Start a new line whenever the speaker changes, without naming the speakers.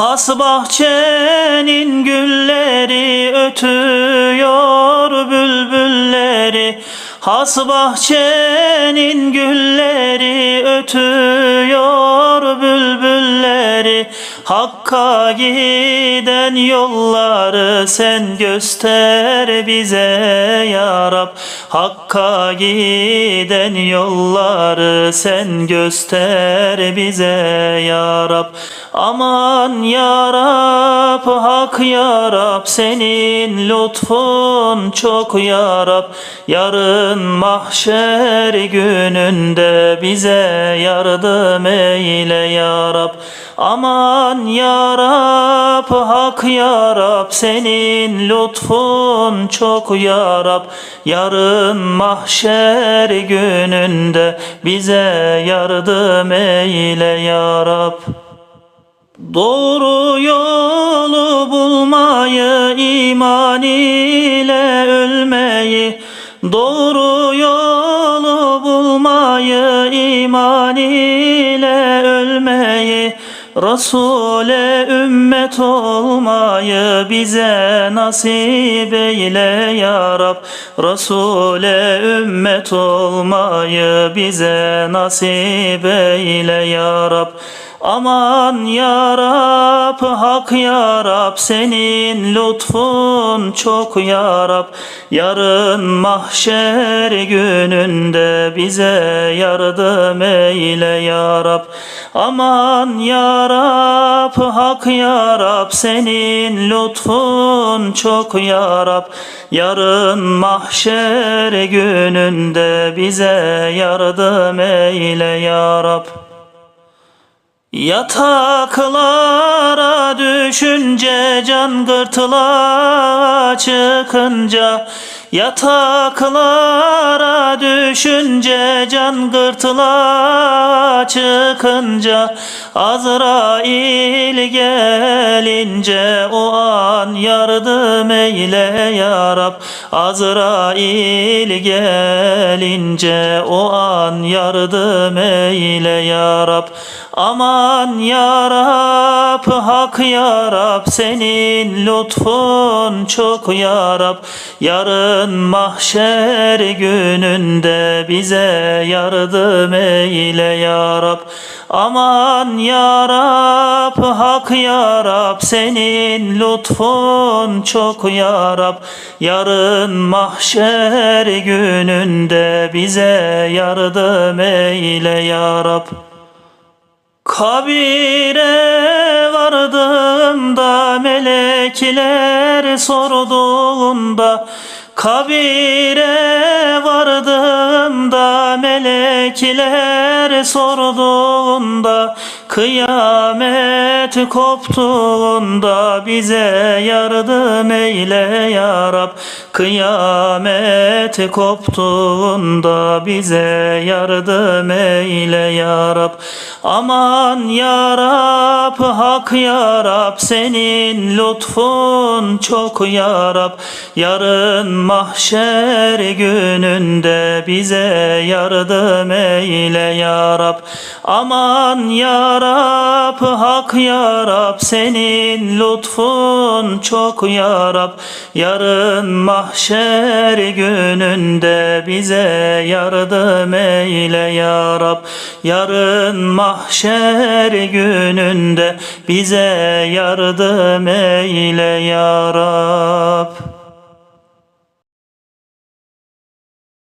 Has bahçenin gülleri ötüyor bülbülleri. Has bahçenin gülleri ötüyor bülbülleri Hakka giden yolları sen göster bize ya Rab. Hakka giden yolları sen göster bize ya Rab. Aman ya Rab hak ya Rab senin lütfun çok ya Rab. Yarın mahşer gününde bize yardım eyle ya Rab Aman ya Rab hak ya Rab senin lütfun çok ya Rab. Yarın mahşer gününde bize yardım eyle ya Rab. Doğru yolu bulmayı iman ile ölmeyi Doğru yolu bulmayı iman ile ölmeyi Resul'e ümmet olmayı bize nasip eyle ya Rab. Resul'e ümmet olmayı bize nasip eyle ya Rab Aman ya Rab, hak ya Rab, senin lütfun çok ya Rab. Yarın mahşer gününde bize yardım eyle ya Rab. Aman ya Rab, hak ya Rab, senin lütfun çok ya Rab. Yarın mahşer gününde bize yardım eyle ya Rab. Yataklara düşünce can gırtlağa çıkınca Yataklara düşünce can gırtlağa çıkınca Azrail gelince o an yardım eyle ya Rab Azrail gelince o an yardım eyle ya Rab Aman ya Rab, hak ya Rab, senin lütfun çok ya Rab. Mahşer gününde bize yardım eyle ya Rab. Aman ya Rab, hak ya Rab, senin lütfun çok ya Rab. Yarın mahşer gününde bize yardım eyle ya Rab. Kabire vardığımda melekler sorduğunda Kabire vardığımda melekler sorduğunda Kıyamet koptuğunda bize yardım eyle ya Rab. Kıyamet koptuğunda bize yardım eyle ya Rab. Aman ya Rab hak ya Rab senin lütfun çok ya Rab. Yarın mahşer gününde bize yardım eyle ya Rab. Aman ya Rab hak ya Rab senin lütfun çok ya Rab. Yarın mahşer gününde bize yardım eyle ya Rab. Yarın mahşer gününde bize yardım eyle ya Rab